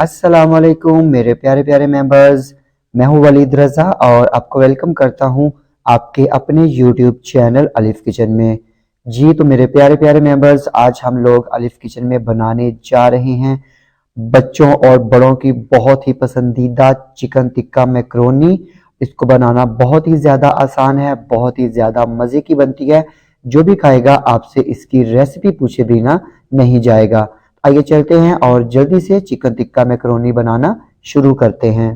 अस्सलाम वालेकुम मेरे प्यारे प्यारे मेंबर्स मैं हूँ वलीद रज़ा और आपको वेलकम करता हूँ आपके अपने यूट्यूब चैनल अलिफ किचन में। जी तो मेरे प्यारे प्यारे मेंबर्स आज हम लोग अलिफ किचन में बनाने जा रहे हैं बच्चों और बड़ों की बहुत ही पसंदीदा चिकन टिक्का मैक्रोनी। इसको बनाना बहुत ही ज़्यादा आसान है, बहुत ही ज़्यादा मज़े की बनती है। जो भी खाएगा, आपसे इसकी रेसिपी पूछे बिना नहीं जाएगा। आइए चलते हैं और जल्दी से चिकन टिक्का मैकरोनी बनाना शुरू करते हैं।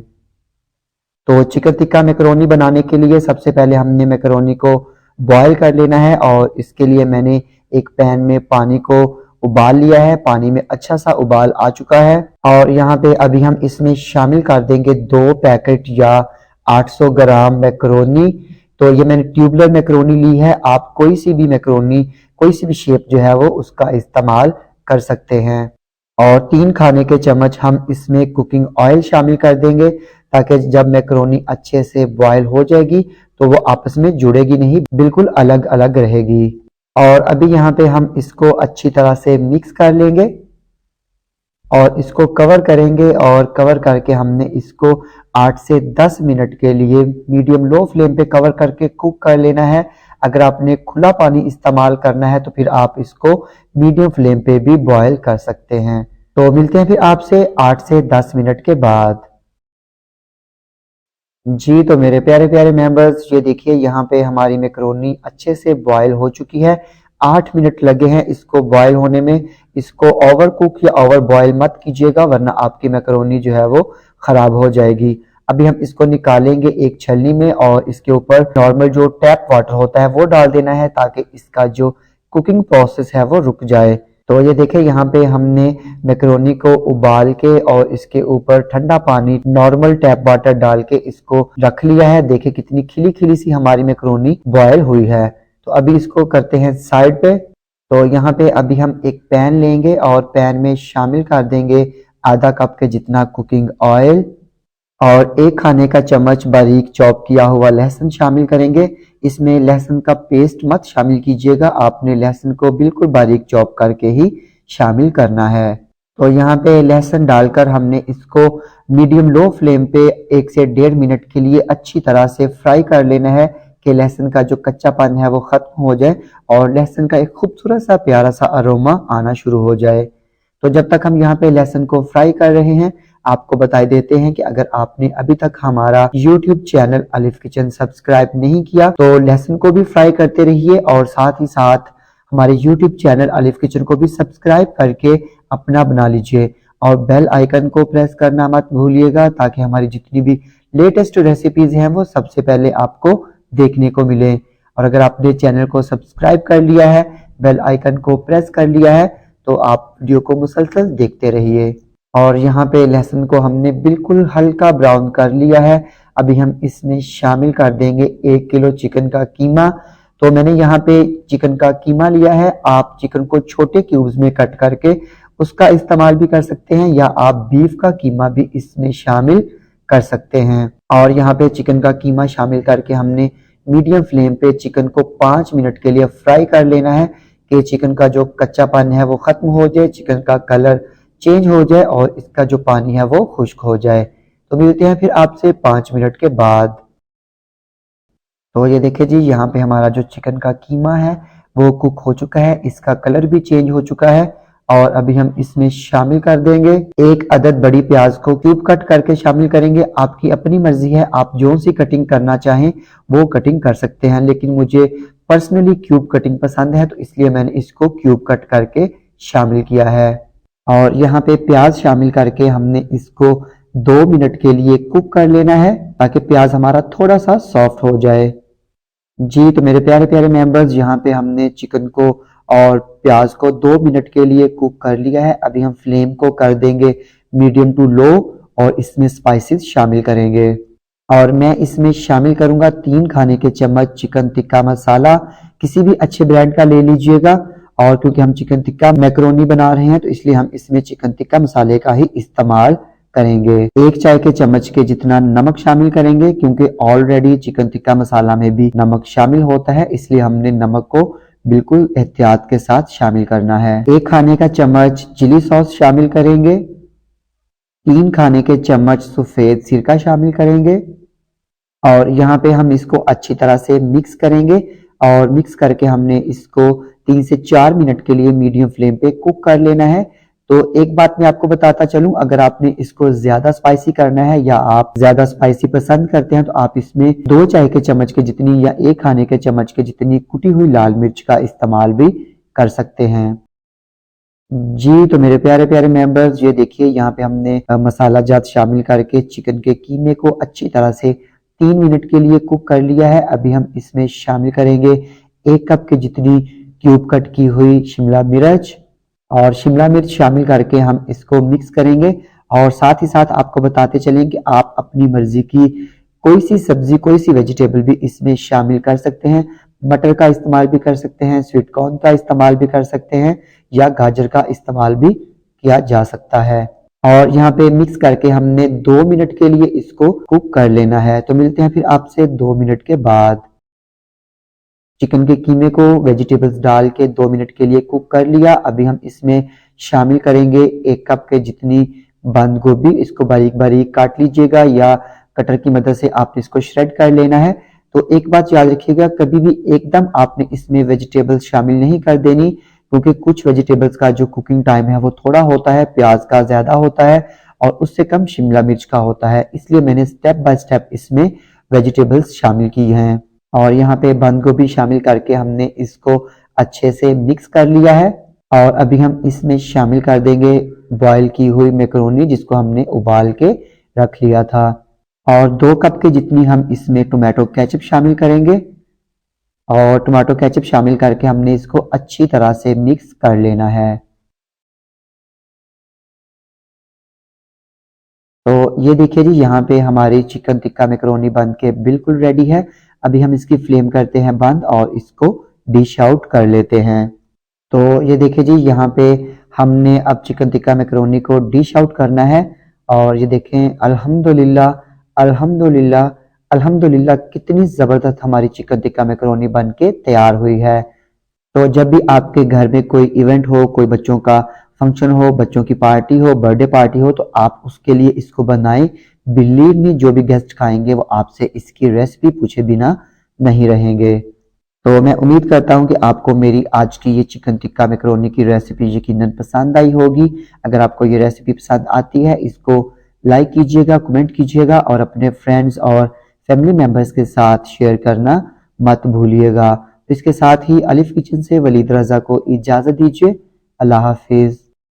तो चिकन टिक्का मैकरोनी बनाने के लिए सबसे पहले हमने मैकरोनी को बॉईल कर लेना है और इसके लिए मैंने एक पैन में पानी को उबाल लिया है। पानी में अच्छा सा उबाल आ चुका है और यहाँ पे अभी हम इसमें शामिल कर देंगे दो पैकेट या 800 ग्राम मैक्रोनी। तो ये मैंने ट्यूबलर मैक्रोनी ली है। आप कोई सी भी मैक्रोनी, कोई सी भी शेप जो है वो उसका इस्तेमाल कर सकते हैं। और तीन खाने के चम्मच हम इसमें कुकिंग ऑयल शामिल कर देंगे, ताकि जब मैक्रोनी अच्छे से बॉयल हो जाएगी तो वो आपस में जुड़ेगी नहीं, बिल्कुल अलग अलग रहेगी। और अभी यहाँ पे हम इसको अच्छी तरह से मिक्स कर लेंगे। और इसको कवर करेंगे, और कवर करके हमने इसको 8 से 10 मिनट के लिए मीडियम लो फ्लेम पे कवर करके कुक कर लेना है। अगर आपने खुला पानी इस्तेमाल करना है तो फिर आप इसको मीडियम फ्लेम पे भी बॉयल कर सकते हैं। तो मिलते हैं फिर आपसे 8 से 10 मिनट के बाद। जी तो मेरे प्यारे प्यारे मेंबर्स ये देखिए, यहाँ पे हमारी मैक्रोनी अच्छे से बॉयल हो चुकी है। आठ मिनट लगे हैं इसको बॉयल होने में। इसको ओवर कुक या ओवर बॉयल मत कीजिएगा, वरना आपकी मैक्रोनी जो है वो खराब हो जाएगी। अभी हम इसको निकालेंगे एक छलनी में और इसके ऊपर नॉर्मल जो टैप वाटर होता है वो डाल देना है ताकि इसका जो कुकिंग प्रोसेस है वो रुक जाए। तो ये देखें यहाँ पे हमने मैक्रोनी को उबाल के और इसके ऊपर ठंडा पानी नॉर्मल टैप वाटर डाल के इसको रख लिया है। देखें कितनी खिली खिली सी हमारी मैक्रोनी बॉयल हुई है। तो अभी इसको करते हैं साइड पे। तो यहाँ पे अभी हम एक पैन लेंगे और पैन में शामिल कर देंगे आधा कप के जितना कुकिंग ऑयल और एक खाने का चम्मच बारीक चॉप किया हुआ लहसुन शामिल करेंगे। इसमें लहसुन का पेस्ट मत शामिल कीजिएगा। आपने लहसुन को बिल्कुल बारीक चॉप करके ही शामिल करना है। तो यहाँ पे लहसुन डालकर हमने इसको मीडियम लो फ्लेम पे एक से डेढ़ मिनट के लिए अच्छी तरह से फ्राई कर लेना है कि लहसुन का जो कच्चा पान है वो खत्म हो जाए और लहसुन का एक खूबसूरत सा प्यारा सा अरोमा आना शुरू हो जाए। तो जब तक हम यहाँ पे लहसुन को फ्राई कर रहे हैं आपको बता देते हैं कि अगर आपने अभी तक हमारा YouTube channel Alif kitchen subscribe नहीं किया तो लहसुन को भी फ्राई करते रहिए और साथ ही साथ हमारे YouTube चैनल अलिफ किचन को भी सब्सक्राइब करके अपना बना लीजिए और बेल आइकन को प्रेस करना मत भूलिएगा ताकि हमारी जितनी भी लेटेस्ट रेसिपीज़ हैं, वो सबसे पहले आपको देखने को मिले। और अगर आपने चैनल को सब्सक्राइब कर लिया है बेल आइकन को प्रेस कर लिया है तो आप वीडियो को मुसलसल देखते रहिए। और यहाँ पे लहसुन को हमने बिल्कुल हल्का ब्राउन कर लिया है। अभी हम इसमें शामिल कर देंगे एक किलो चिकन का कीमा। तो मैंने यहाँ पे चिकन का कीमा लिया है। आप चिकन को छोटे क्यूब्स में कट करके उसका इस्तेमाल भी कर सकते हैं या आप बीफ का कीमा भी इसमें शामिल कर सकते हैं। और यहाँ पे चिकन का कीमा शामिल करके हमने मीडियम फ्लेम पे चिकन को पाँच मिनट के लिए फ्राई कर लेना है कि चिकन का जो कच्चा पानी है वो खत्म हो जाए चिकन का कलर चेंज हो जाए और इसका जो पानी है वो खुश्क हो जाए। तो मिलते हैं फिर आपसे पाँच मिनट के बाद। तो ये देखिए जी, यहाँ पे हमारा जो चिकन का कीमा है, वो कुक हो चुका है। इसका कलर भी चेंज हो चुका है और अभी हम इसमें शामिल कर देंगे। एक अदद बड़ी प्याज को क्यूब कट करके शामिल करेंगे। आपकी अपनी मर्ज़ी है, आप जो सी कटिंग करना चाहें, वो कटिंग कर सकते हैं। लेकिन मुझे पर्सनली क्यूब कटिंग पसंद है तो इसलिए मैंने इसको क्यूब कट करके शामिल किया है। और यहाँ पे प्याज शामिल करके हमने इसको दो मिनट के लिए कुक कर लेना है ताकि प्याज हमारा थोड़ा सा सॉफ्ट हो जाए। जी तो मेरे प्यारे प्यारे मेंबर्स यहाँ पे हमने चिकन को और प्याज को दो मिनट के लिए कुक कर लिया है। अभी हम फ्लेम को कर देंगे मीडियम टू लो और इसमें स्पाइसेस शामिल करेंगे। और मैं इसमें शामिल करूँगा तीन खाने के चम्मच चिकन टिक्का मसाला। किसी भी अच्छे ब्रांड का ले लीजिएगा। और क्योंकि हम चिकन टिक्का मैक्रोनी बना रहे हैं तो इसलिए हम इसमें चिकन टिक्का मसाले का ही इस्तेमाल करेंगे। एक चाय के चम्मच के जितना नमक शामिल करेंगे, क्योंकि ऑलरेडी चिकन टिक्का मसाला में भी नमक शामिल होता है, इसलिए हमने नमक को बिल्कुल एहतियात के साथ शामिल करना है। एक खाने का चम्मच चिली सॉस शामिल करेंगे। तीन खाने के चम्मच सफ़ेद सिरका शामिल करेंगे। और यहाँ पे हम इसको अच्छी तरह से मिक्स करेंगे और मिक्स करके हमने इसको तीन से चार मिनट के लिए मीडियम फ्लेम पे कुक कर लेना है। तो एक बात मैं आपको बताता चलूँ, अगर आपने इसको ज़्यादा स्पाइसी करना है या आप ज़्यादा स्पाइसी पसंद करते हैं तो आप इसमें दो चाय के चम्मच के जितनी या एक खाने के चम्मच के जितनी कुटी हुई लाल मिर्च का इस्तेमाल भी कर सकते हैं। जी तो मेरे प्यारे प्यारे मेंबर्स ये देखिए, यहाँ पे हमने मसाला जात शामिल करके चिकन के कीमे को अच्छी तरह से तीन मिनट के लिए कुक कर लिया है। अभी हम इसमें शामिल करेंगे एक कप के जितनी क्यूब कट की हुई शिमला मिर्च और शिमला मिर्च शामिल करके हम इसको मिक्स करेंगे और साथ ही साथ आपको बताते चलें कि आप अपनी मर्ज़ी की कोई सी सब्ज़ी, कोई सी वेजिटेबल भी इसमें शामिल कर सकते हैं। मटर का इस्तेमाल भी कर सकते हैं स्वीट कॉर्न का इस्तेमाल भी कर सकते हैं या गाजर का इस्तेमाल भी किया जा सकता है। और यहाँ पे मिक्स करके हमने दो मिनट के लिए इसको कुक कर लेना है। तो मिलते हैं फिर आपसे दो मिनट के बाद। चिकन के कीमे को, वेजिटेबल्स डाल के दो मिनट के लिए कुक कर लिया। अभी हम इसमें शामिल करेंगे एक कप के जितनी बंद गोभी, इसको बारीक बारीक काट लीजिएगा या कटर की मदद से आपने इसको श्रेड कर लेना है। तो एक बात याद रखिएगा, कभी भी एकदम आपने इसमें वेजिटेबल्स शामिल नहीं कर देनी, क्योंकि कुछ वेजिटेबल्स का जो कुकिंग टाइम है वो थोड़ा होता है, प्याज का ज़्यादा होता है और उससे कम शिमला मिर्च का होता है। इसलिए मैंने स्टेप बाय स्टेप इसमें वेजिटेबल्स शामिल की हैं। और यहाँ पे बंद गोभी शामिल करके हमने इसको अच्छे से मिक्स कर लिया है। और अभी हम इसमें शामिल कर देंगे बॉयल की हुई मैक्रोनी जिसको हमने उबाल के रख लिया था। और दो कप के जितनी हम इसमें टोमेटो केचप शामिल करेंगे। और टोमेटो केचप शामिल करके हमने इसको अच्छी तरह से मिक्स कर लेना है। तो ये देखिए जी, यहाँ पे हमारी चिकन टिक्का मैक्रोनी बन के बिल्कुल रेडी है। अभी हम इसकी फ्लेम करते हैं बंद और इसको डिश आउट कर लेते हैं। तो ये देखिए जी, यहाँ पे हमने अब चिकन टिक्का मैक्रोनी को डिश आउट करना है और ये देखें, अल्हम्दुलिल्लाह अल्हम्दुलिल्लाह अल्हम्दुलिल्लाह, कितनी ज़बरदस्त हमारी चिकन टिक्का मैक्रोनी बन के तैयार हुई है। तो जब भी आपके घर में कोई इवेंट हो, कोई बच्चों का फ़ंक्शन हो, बच्चों की पार्टी हो, बर्थडे पार्टी हो तो आप उसके लिए इसको बनाएँ। बिलीव मी जो भी गेस्ट खाएँगे, वो आपसे इसकी रेसिपी पूछे बिना नहीं रहेंगे। तो मैं उम्मीद करता हूँ कि आपको मेरी आज की ये चिकन टिक्का मैक्रोनी की रेसिपी यकीनन पसंद आई होगी। अगर आपको ये रेसिपी पसंद आती है, इसको लाइक कीजिएगा कमेंट कीजिएगा और अपने फ्रेंड्स और फैमिली मेंबर्स के साथ शेयर करना मत भूलिएगा। तो इसके साथ ही अलिफ किचन से वलीद रजा को इजाज़त दीजिए। अल्लाह हाफिज़।